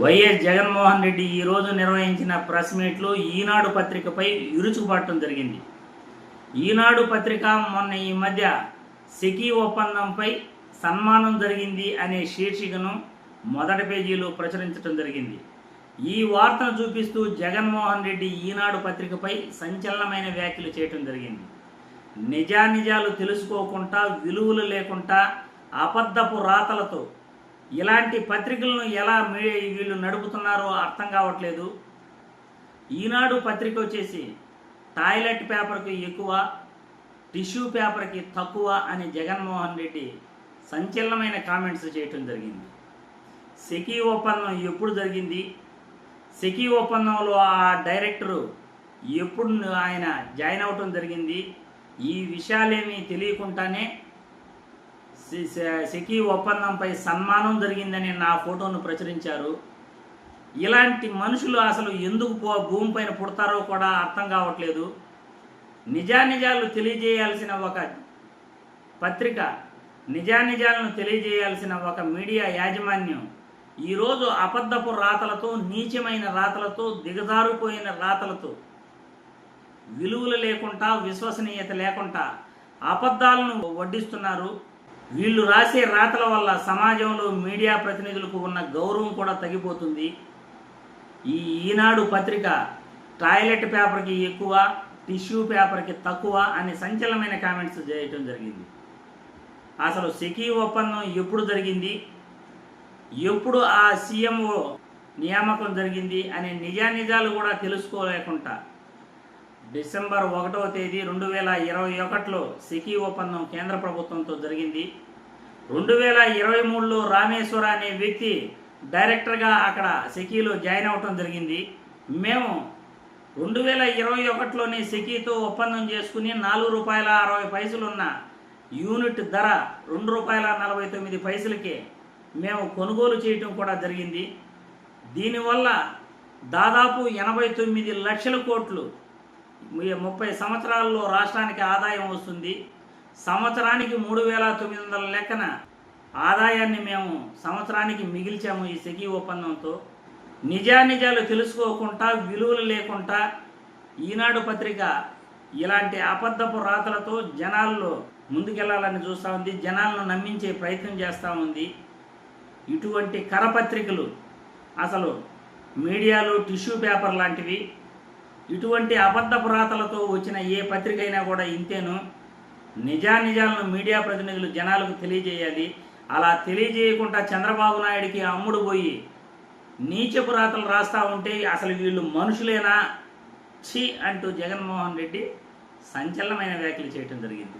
YS Jaganmohan Reddy ఈరోజు నిర్వహించిన press మీట్లో ఈనాడు పత్రికపై విరుచుకుపడటం జరిగింది. ఈనాడు పత్రిక మొన్న ఈ మధ్య సెకీ ఒప్పందంపై సన్మానం జరిగింది అనే శీర్షికను మొదటి పేజీలో ప్రచురించడం జరిగింది. ఈ వార్తను చూపిస్తూ జగన్మోహన్ రెడ్డి ఈనాడు పత్రికపై సంచలనమైన వ్యాఖ్యలు చేయటం జరిగింది. నిజానిజాలు తెలుసుకోకుండా విలువలు లేకుండా అబద్ధపు రాతలతో ఇలాంటి పత్రికలను ఎలా వీళ్ళు నడుపుతున్నారో అర్థం కావట్లేదు. ఈనాడు పత్రిక వచ్చేసి టాయిలెట్ పేపర్కి ఎక్కువ టిష్యూ పేపర్కి తక్కువ అని జగన్మోహన్ రెడ్డి సంచలనమైన కామెంట్స్ చేయటం జరిగింది. సెకీ ఒప్పందం ఎప్పుడు జరిగింది? సెకీ ఒప్పందంలో ఆ డైరెక్టరు ఎప్పుడు ఆయన జాయిన్ అవటం జరిగింది? ఈ విషయాలేమీ తెలియకుండానే సెకీ ఒప్పందంపై సన్మానం జరిగిందని నా ఫోటోను ప్రచురించారు. ఇలాంటి మనుషులు అసలు ఎందుకు పో భూమిపైన పుడతారో కూడా అర్థం కావట్లేదు. నిజానిజాలు తెలియజేయాల్సిన ఒక పత్రిక నిజానిజాలను తెలియజేయాల్సిన ఒక మీడియా యాజమాన్యం ఈరోజు అబద్ధపు రాతలతో నీచమైన రాతలతో దిగజారిపోయిన రాతలతో విలువలు లేకుండా విశ్వసనీయత లేకుండా అబద్ధాలను వడ్డిస్తున్నారు. వీళ్ళు రాసే రాతల వల్ల సమాజంలో మీడియా ప్రతినిధులకు ఉన్న గౌరవం కూడా తగ్గిపోతుంది. ఈ ఈనాడు పత్రిక టాయిలెట్ పేపర్కి ఎక్కువ టిష్యూ పేపర్కి తక్కువ అనే సంచలనమైన కామెంట్స్ చేయటం జరిగింది. అసలు సెకీ ఒప్పందం ఎప్పుడు జరిగింది? ఎప్పుడు ఆ సీఎంఓ నియామకం జరిగింది అనే నిజానిజాలు కూడా తెలుసుకోలేకుండా డిసెంబర్ ఒకటవ తేదీ రెండు వేల ఇరవై ఒకటిలో సికీ ఒప్పందం కేంద్ర ప్రభుత్వంతో జరిగింది. రెండు వేల ఇరవై మూడులో రామేశ్వర అనే వ్యక్తి డైరెక్టర్గా అక్కడ సికీలో జాయిన్ అవ్వటం జరిగింది. మేము రెండు వేల ఇరవై ఒకటిలోనే సికీతో ఒప్పందం చేసుకుని నాలుగు రూపాయల అరవై పైసలున్న యూనిట్ ధర రెండు రూపాయల నలభై తొమ్మిది పైసలకే మేము కొనుగోలు చేయటం కూడా జరిగింది. దీనివల్ల దాదాపు ఎనభై తొమ్మిది లక్షల కోట్లు ముప్పై సంవత్సరాల్లో రాష్ట్రానికి ఆదాయం వస్తుంది. సంవత్సరానికి మూడు వేల తొమ్మిది వందల లెక్కన ఆదాయాన్ని మేము సంవత్సరానికి మిగిల్చాము ఈ సెకీ ఒప్పందంతో. నిజానిజాలు తెలుసుకోకుండా విలువలు లేకుండా ఈనాడు పత్రిక ఇలాంటి అబద్ధపు రాతలతో జనాల్లో ముందుకెళ్ళాలని చూస్తూ ఉంది. జనాలను నమ్మించే ప్రయత్నం చేస్తూ ఉంది. ఇటువంటి కరపత్రికలు అసలు మీడియాలో టిష్యూ పేపర్ లాంటివి ఇటువంటి అబద్ధ పురాతలతో వచ్చిన ఏ పత్రిక అయినా కూడా ఇంతేను. నిజానిజాలను మీడియా ప్రతినిధులు జనాలకు తెలియజేయాలి. అలా తెలియజేయకుండా చంద్రబాబు నాయుడికి అమ్ముడు పోయి నీచ పురాతలు రాస్తా ఉంటే అసలు వీళ్ళు మనుషులేనా? ఛీ అంటూ జగన్మోహన్ రెడ్డి సంచలనమైన వ్యాఖ్యలు చేయటం జరిగింది.